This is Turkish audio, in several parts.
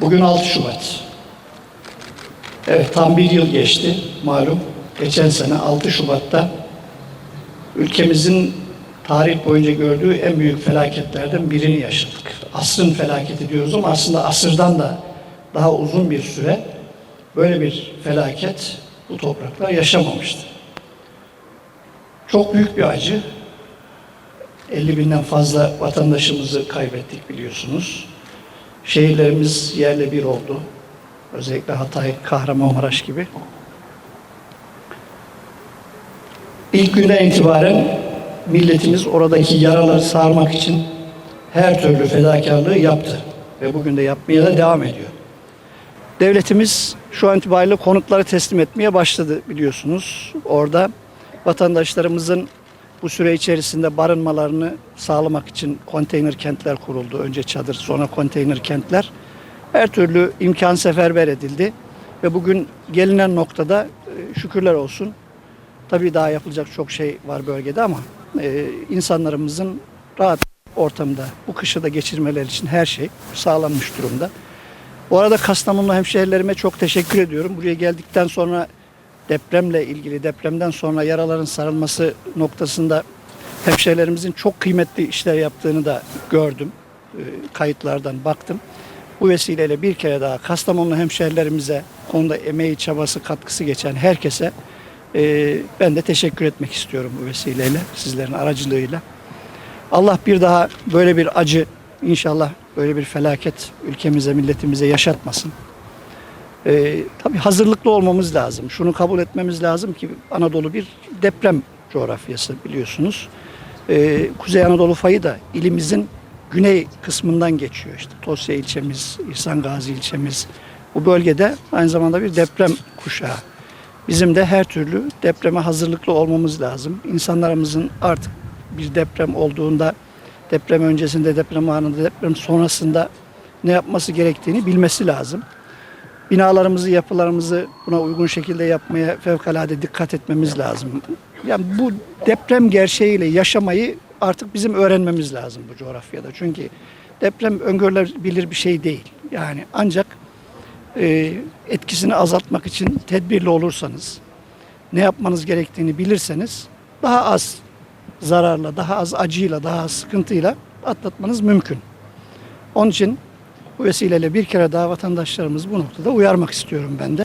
Bugün 6 Şubat. Evet tam bir yıl geçti malum. Geçen sene 6 Şubat'ta ülkemizin tarih boyunca gördüğü en büyük felaketlerden birini yaşadık. Asrın felaketi diyoruz ama aslında asırdan da daha uzun bir süre böyle bir felaket bu topraklar yaşamamıştı. Çok büyük bir acı. 50 binden fazla vatandaşımızı kaybettik biliyorsunuz. Şehirlerimiz yerle bir oldu. Özellikle Hatay, Kahramanmaraş gibi. İlk günden itibaren milletimiz oradaki yaraları sarmak için her türlü fedakarlığı yaptı. Ve bugün de yapmaya da devam ediyor. Devletimiz şu an itibariyle konutları teslim etmeye başladı biliyorsunuz. Orada vatandaşlarımızın bu süre içerisinde barınmalarını sağlamak için konteyner kentler kuruldu. Önce çadır sonra konteyner kentler. Her türlü imkan seferber edildi. Ve bugün gelinen noktada e, şükürler olsun. Tabii daha yapılacak çok şey var bölgede ama e, insanlarımızın rahat ortamda bu kışı da geçirmeleri için her şey sağlanmış durumda. Bu arada Kastamonu hemşehrilerime çok teşekkür ediyorum. Buraya geldikten sonra depremle ilgili depremden sonra yaraların sarılması noktasında hemşehrilerimizin çok kıymetli işler yaptığını da gördüm. E, Kayıtlardan baktım. Bu vesileyle bir kere daha Kastamonu hemşehrilerimize konuda emeği, çabası, katkısı geçen herkese e, ben de teşekkür etmek istiyorum bu vesileyle, sizlerin aracılığıyla. Allah bir daha böyle bir acı, inşallah böyle bir felaket ülkemize, milletimize yaşatmasın. Ee, tabii hazırlıklı olmamız lazım. Şunu kabul etmemiz lazım ki Anadolu bir deprem coğrafyası biliyorsunuz. Ee, Kuzey Anadolu fayı da ilimizin güney kısmından geçiyor. İşte Tosya ilçemiz, İhsan Gazi ilçemiz. Bu bölgede aynı zamanda bir deprem kuşağı. Bizim de her türlü depreme hazırlıklı olmamız lazım. İnsanlarımızın artık bir deprem olduğunda, deprem öncesinde, deprem anında, deprem sonrasında ne yapması gerektiğini bilmesi lazım binalarımızı, yapılarımızı buna uygun şekilde yapmaya fevkalade dikkat etmemiz lazım. Yani bu deprem gerçeğiyle yaşamayı artık bizim öğrenmemiz lazım bu coğrafyada. Çünkü deprem öngörülebilir bir şey değil. Yani ancak e, etkisini azaltmak için tedbirli olursanız, ne yapmanız gerektiğini bilirseniz daha az zararla, daha az acıyla, daha az sıkıntıyla atlatmanız mümkün. Onun için bu vesileyle bir kere daha vatandaşlarımız bu noktada uyarmak istiyorum ben de.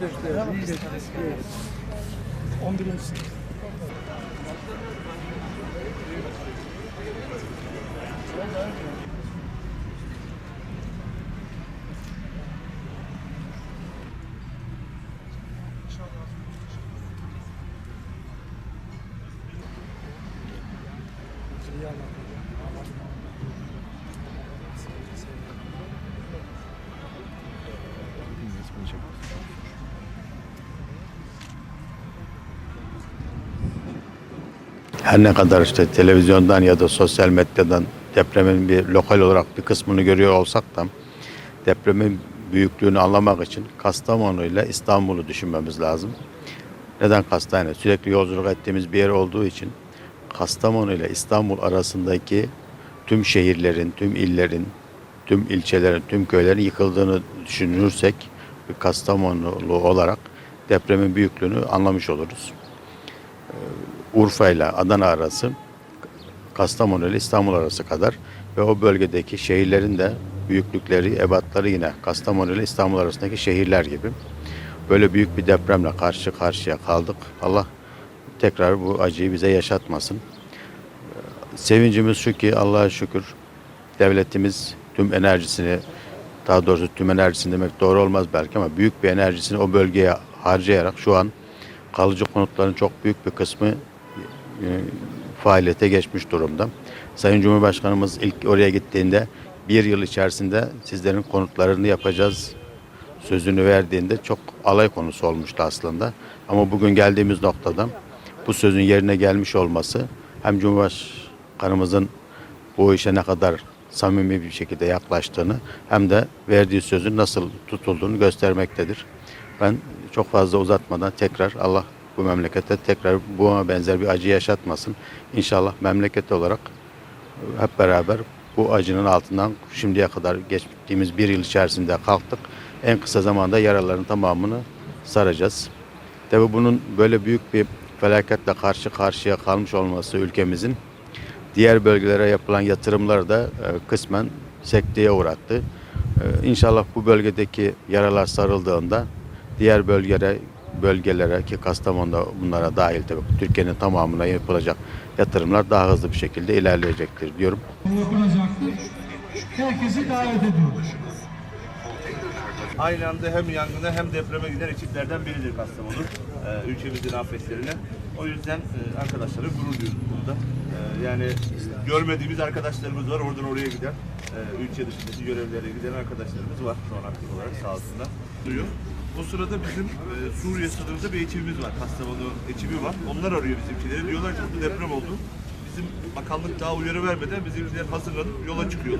kardeşler. 11. sınıf. Yeah. Her ne kadar işte televizyondan ya da sosyal medyadan depremin bir lokal olarak bir kısmını görüyor olsak da depremin büyüklüğünü anlamak için Kastamonu ile İstanbul'u düşünmemiz lazım. Neden Kastamonu? Sürekli yolculuk ettiğimiz bir yer olduğu için Kastamonu ile İstanbul arasındaki tüm şehirlerin, tüm illerin, tüm ilçelerin, tüm köylerin yıkıldığını düşünürsek bir Kastamonulu olarak depremin büyüklüğünü anlamış oluruz. Urfa ile Adana arası Kastamonu ile İstanbul arası kadar ve o bölgedeki şehirlerin de büyüklükleri, ebatları yine Kastamonu ile İstanbul arasındaki şehirler gibi. Böyle büyük bir depremle karşı karşıya kaldık. Allah tekrar bu acıyı bize yaşatmasın. Sevincimiz şu ki Allah'a şükür devletimiz tüm enerjisini daha doğrusu tüm enerjisini demek doğru olmaz belki ama büyük bir enerjisini o bölgeye harcayarak şu an kalıcı konutların çok büyük bir kısmı faaliyete geçmiş durumda. Sayın Cumhurbaşkanımız ilk oraya gittiğinde bir yıl içerisinde sizlerin konutlarını yapacağız sözünü verdiğinde çok alay konusu olmuştu aslında. Ama bugün geldiğimiz noktada bu sözün yerine gelmiş olması hem Cumhurbaşkanımızın bu işe ne kadar samimi bir şekilde yaklaştığını hem de verdiği sözün nasıl tutulduğunu göstermektedir. Ben çok fazla uzatmadan tekrar Allah bu memlekete tekrar buna benzer bir acı yaşatmasın. İnşallah memleket olarak hep beraber bu acının altından şimdiye kadar geçtiğimiz bir yıl içerisinde kalktık. En kısa zamanda yaraların tamamını saracağız. Tabi bunun böyle büyük bir felaketle karşı karşıya kalmış olması ülkemizin diğer bölgelere yapılan yatırımları da e, kısmen sekteye uğrattı. E, İnşallah bu bölgedeki yaralar sarıldığında diğer bölgelere bölgelere ki Kastamonu'da bunlara dahil tabii Türkiye'nin tamamına yapılacak yatırımlar daha hızlı bir şekilde ilerleyecektir diyorum. yapılacaktır. Herkesi davet ediyoruz. Aynı anda hem yangına hem depreme giden ekiplerden biridir Kastamonu. Ee, ülkemizin afetlerine. O yüzden e, arkadaşlara gurur duyuyoruz burada. Ee, yani görmediğimiz arkadaşlarımız var. Oradan oraya giden, e, ülke dışındaki görevlere giden arkadaşlarımız var şu an aktif olarak sağ olsunlar. Duyuyor. O sırada bizim e, Suriye sınırında bir ekibimiz var. Kastamonu ekibi var. Onlar arıyor bizimkileri. Diyorlar ki deprem oldu. Bizim bakanlık daha uyarı vermeden bizimkiler hazırlanıp yola çıkıyorlar.